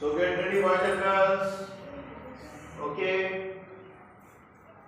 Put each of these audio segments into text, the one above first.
So get ready boys and girls. Okay.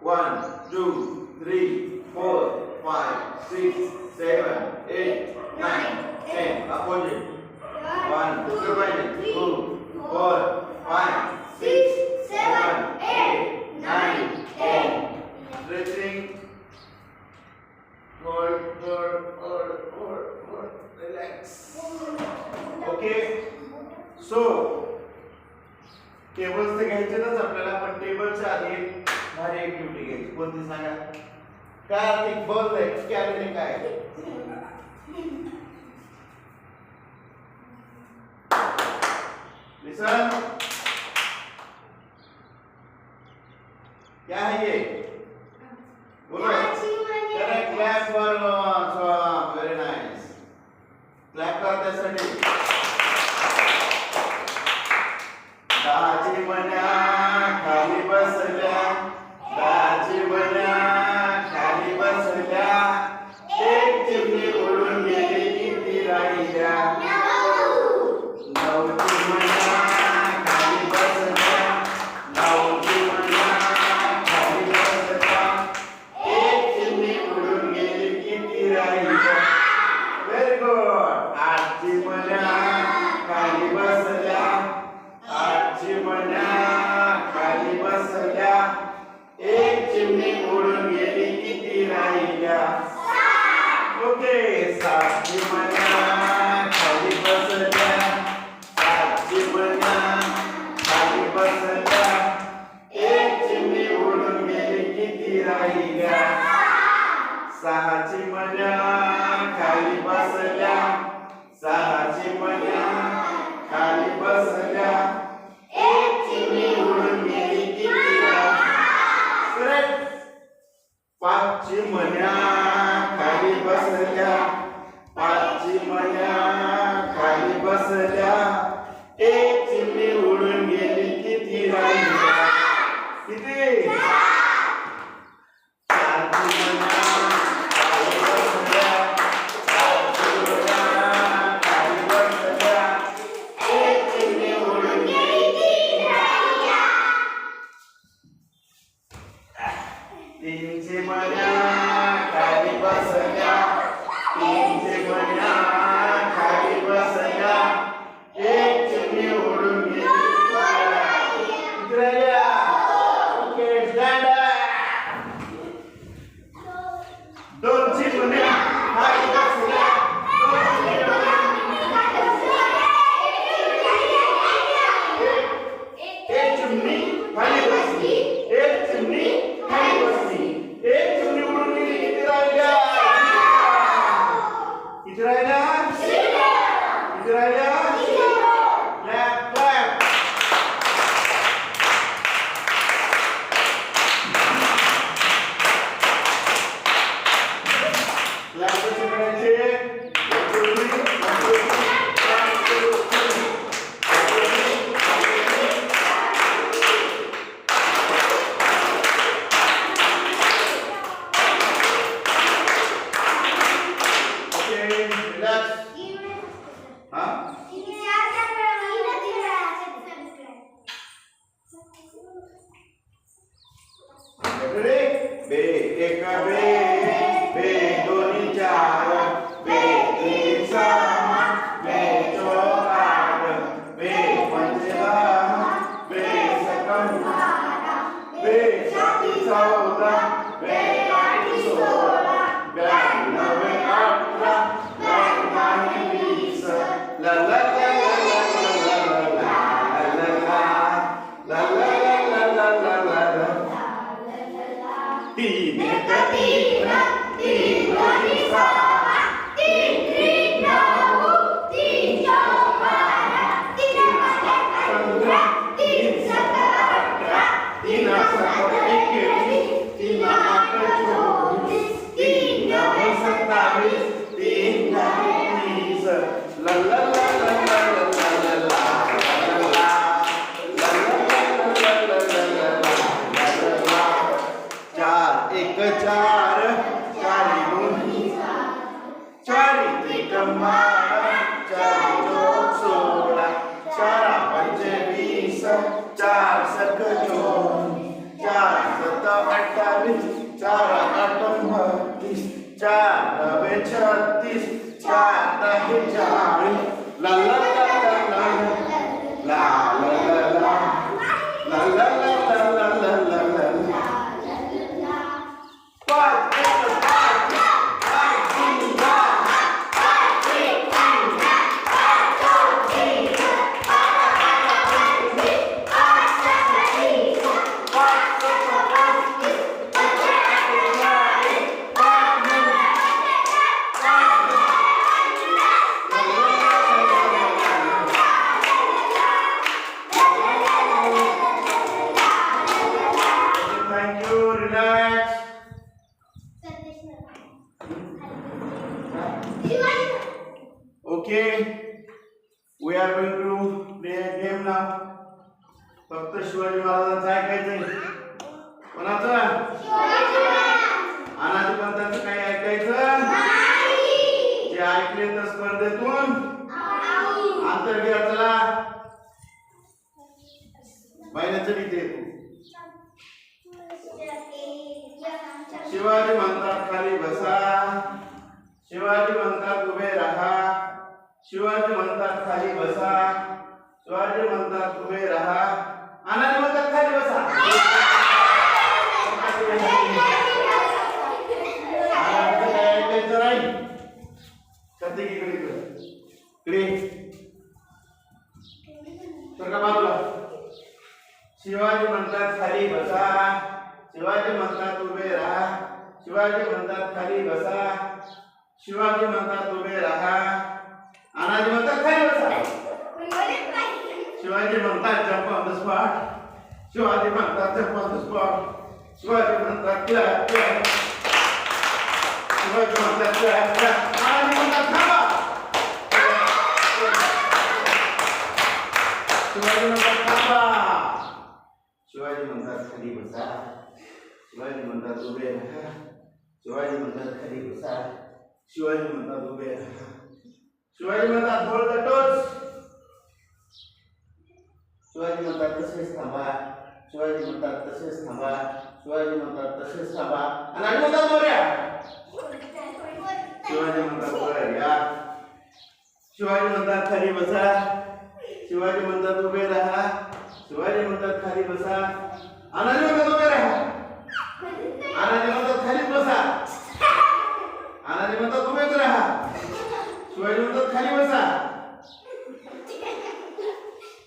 One, two, three, four, five, six, seven, eight, nine, ten. Up on it. One, two, three, four, five, six. बरोबर calorie काय? क्या है ये. Yeah. तीनशे मण्या खाली बसल्या तीनशे मण्या. Yeah. Okay. We are going to play a game now. फक्त शिवाजी महाराजांचं ऐकायचंय. कोणाचं? अनाजी पंतांचं काही ऐकायचं? जे ऐकले तर स्पर्धेतून अंतर घ्या चला महिन्याचं तिथे शिवाजी म्हणतात खाली बसा. शिवाजी म्हणतात उभे राहा. शिवाजी म्हणतात खाली बसा. शिवाजी म्हणतात उभे राहा. आनंद म्हणतात खाली बसा. तर का बाजूला शिवाजी म्हणतात खाली बसा. शिवाजी म्हणतात उभे राहा. शिवाजी म्हणतात खाली बसा. शिवाजी म्हणतात उभे राहा. अनाज म्हणतात काय शिवाजी म्हणतात jump on the spot Shivaji म्हणतात jump on the spot Shivaji म्हणतात क्लॅप क्लॅप शिवाजी म्हणतात क्लॅप क्लॅप अनाजी म्हणतात थांबा. शिवाजी म्हणतात थांबा. शिवाजी म्हणतात खाली बसा. शिवाजी म्हणतात उभे राहा. शिवाजी म्हणतात खाली बसा. शिवाजी म्हणतात उभे राहा. शिवाजी म्हणतात ढोल टोच? शिवाजी म्हणतात तसेच थांबा. शिवाजी म्हणतात तसेच थांबा. शिवाजी म्हणतात तसेच थांबा. आणि आम्ही म्हणतात बोऱ्या शिवाजी म्हणतात बोऱ्या शिवाजी म्हणतात खाली बसा. शिवाजी म्हणतात उभे राहा. शिवाजी म्हणतात खाली बसा. अनाजी म्हणतात उभे राहा अनाजी म्हणतात खाली बसा अनाजी म्हणतात उभेच राहा शिवाजी म्हणतात खाली बसा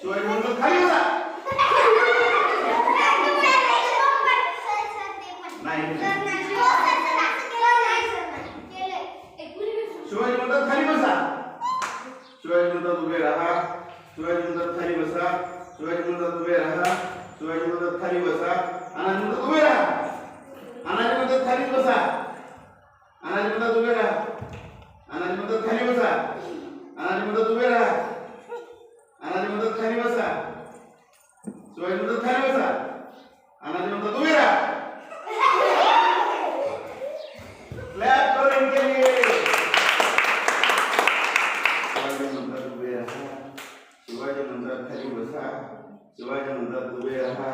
शिवाजी म्हणतात खाली बसा नाही शिवाजी म्हणतात खाली बसा. शिवाजी म्हणतात उभे राहा. शिवाजी म्हणतात खाली बसा. शिवाजी म्हणतात उभे राहा. शिवाजी म्हणतात खाली बसा. अनाजी म्हणतात उभे राहा. अनाजी म्हणतात खाली बसा. अनाजी म्हणतात उभे राहा. अनाजी म्हणतात खाली बसा. अनाजी म्हणतात उभे राहा अनाजी म्हणतात खाली बसा शिवाजी म्हणतात खाली बसा अनाजी म्हणतात उभे राहा क्लॅप करो इनके लिए शिवाजी म्हणतात उभे राहा शिवाजी म्हणतात खाली बसा शिवाजी म्हणतात उभे राहा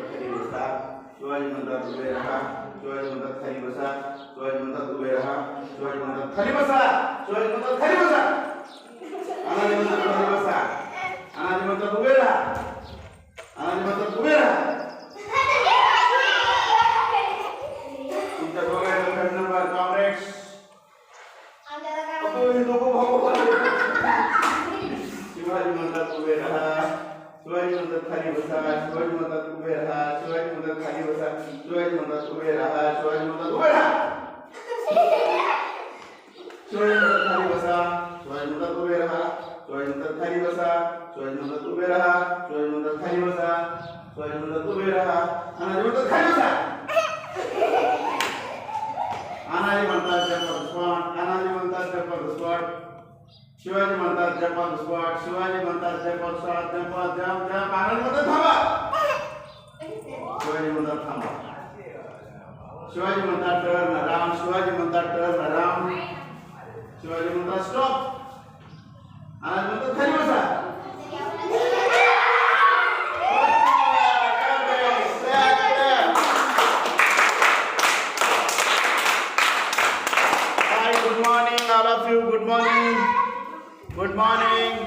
शिवाजी म्हणतात खाली बसा शिवाजी म्हणतात उभे राहा शिवाजी म्हणतात खाली बसा शिवाजी म्हणतात उभे राहा शिवाजी म्हणतात खाली बसा शिवाजी म्हणतात खाली बसा अनाजी म्हणतात खाली बसा अनाजी म्हणतात उभे राहा अनाजी म्हणतात उभे राहा शिवाजी म्हणतात टर्न राम. शिवाजी म्हणतात टर्न राम. शिवाजी म्हणतात स्टॉप आज म्हणतो घरी बसा. Good morning all of you good morning good morning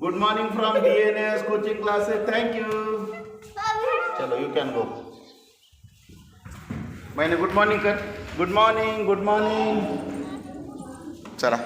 good morning from D N S coaching classes thank चलो यू कॅन गो महिने गुड मॉर्निंग कर गुड मॉर्निंग गुड मॉर्निंग चला.